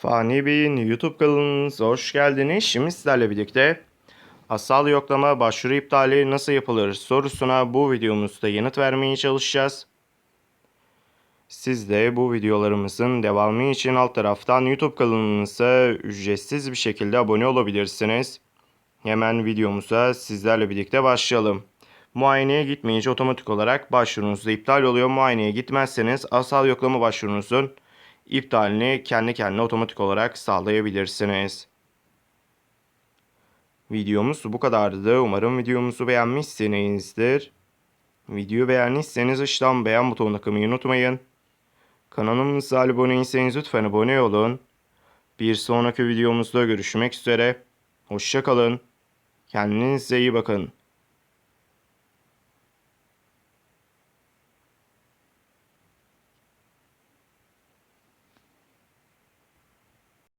Fani Bey'in YouTube kanalınıza hoş geldiniz. Şimdi sizlerle birlikte asal yoklama başvuru iptali nasıl yapılır sorusuna bu videomuzda yanıt vermeye çalışacağız. Siz de bu videolarımızın devamı için alt taraftan YouTube kanalımıza ücretsiz bir şekilde abone olabilirsiniz. Hemen videomuza sizlerle birlikte başlayalım. Muayeneye gitmeyince otomatik olarak başvurunuz iptal oluyor. Muayeneye gitmezseniz asal yoklama başvurunuzun iptalini kendi kendine otomatik olarak sağlayabilirsiniz. Videomuz bu kadardı. Umarım videomuzu beğenmişsinizdir. Videoyu beğendiyseniz aşağıdan beğen butonuna kılmayı unutmayın. Kanalımıza abone değilseniz lütfen abone olun. Bir sonraki videomuzda görüşmek üzere. Hoşçakalın. Kendinize iyi bakın.